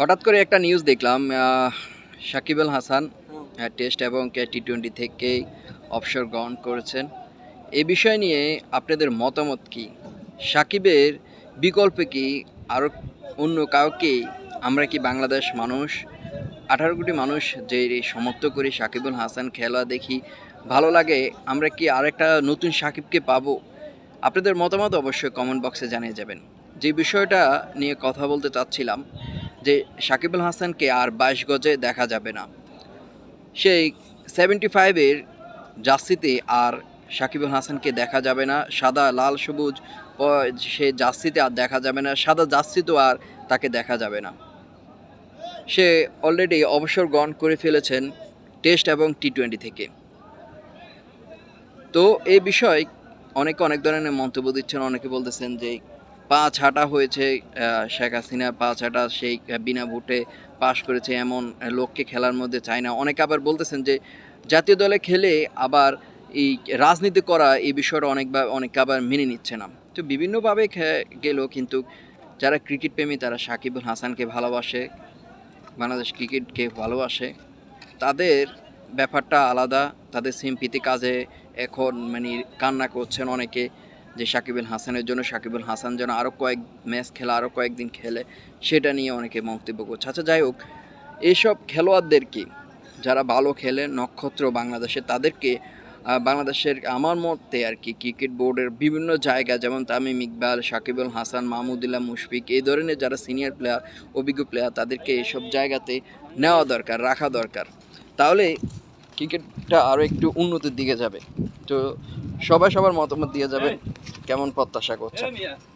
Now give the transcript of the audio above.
হঠাৎ করে একটা নিউজ দেখলাম সাকিব আল হাসান টেস্ট এবং টি টোয়েন্টি থেকে অবসর গ্রহণ করেছেন। এই বিষয় নিয়ে আপনাদের মতামত কি? সাকিবের বিকল্পে কি আরও অন্য কাউকে আমরা কি বাংলাদেশ মানুষ, আঠারো কোটি মানুষ যে সমর্থ করি সাকিবুল হাসান খেলা দেখি, ভালো লাগে, আমরা কি আরেকটা নতুন সাকিবকে পাবো? আপনাদের মতামত অবশ্যই কমেন্ট বক্সে জানিয়ে যাবেন। যে বিষয়টা নিয়ে কথা বলতে চাচ্ছিলাম যে সাকিবুল হাসানকে আর বাইশ গজে দেখা যাবে না। সেই সেভেন্টি ফাইভের জার্সিতে আর সাকিবুল হাসানকে দেখা যাবে না। সাদা, লাল, সবুজ সে জার্সিতে আর দেখা যাবে না। সাদা জার্সিতেও আর তাকে দেখা যাবে না। সে অলরেডি অবসর গ্রহণ করে ফেলেছেন টেস্ট এবং টি টোয়েন্টি থেকে। তো এই বিষয়ে অনেকে অনেক ধরনের মন্তব্য দিচ্ছেন, অনেকে বলতেছেন যে পা ছাটা হয়েছে শেখ হাসিনা পা ছাটা সেই বিনা ভোটে পাশ করেছে এমন লোককে খেলার মধ্যে চায় না। অনেকে আবার বলতেছেন যে, জাতীয় দলে খেলে আবার এই রাজনীতি করা এই বিষয়টা অনেকবার অনেকে আবার মেনে নিচ্ছে না। তো বিভিন্নভাবে গেলেও কিন্তু যারা ক্রিকেট প্রেমী, তারা সাকিবুল হাসানকে ভালোবাসে, বাংলাদেশ ক্রিকেটকে ভালোবাসে। তাদের ব্যাপারটা আলাদা, তাদের সিম্পিতি কাজে এখন মানে কান্না করছেন অনেকে। যে সাকিবুল হাসানের জন্য সাকিবুল হাসান যেন আরও কয়েক ম্যাচ খেলে আরও কয়েকদিন খেলে, সেটা নিয়ে অনেকে মন্তব্য করছে। আচ্ছা যাই হোক এইসব খেলোয়াড়দেরকে যারা ভালো খেলে, নক্ষত্র বাংলাদেশে, তাদেরকে বাংলাদেশের আমার মতে আর কি, ক্রিকেট বোর্ডের বিভিন্ন জায়গা যেমন তামিম ইকবাল সাকিবুল হাসান, মাহমুদুল্লাহ মুশফিক, এই ধরনের যারা সিনিয়র প্লেয়ার অভিজ্ঞ প্লেয়ার তাদেরকে এইসব জায়গাতে নেওয়া দরকার, রাখা দরকার। তাহলে ক্রিকেটটা আরও একটু উন্নতির দিকে যাবে। তো সবাই সবার মতামত দিয়ে যাবে। কেমন প্রত্যাশা করছে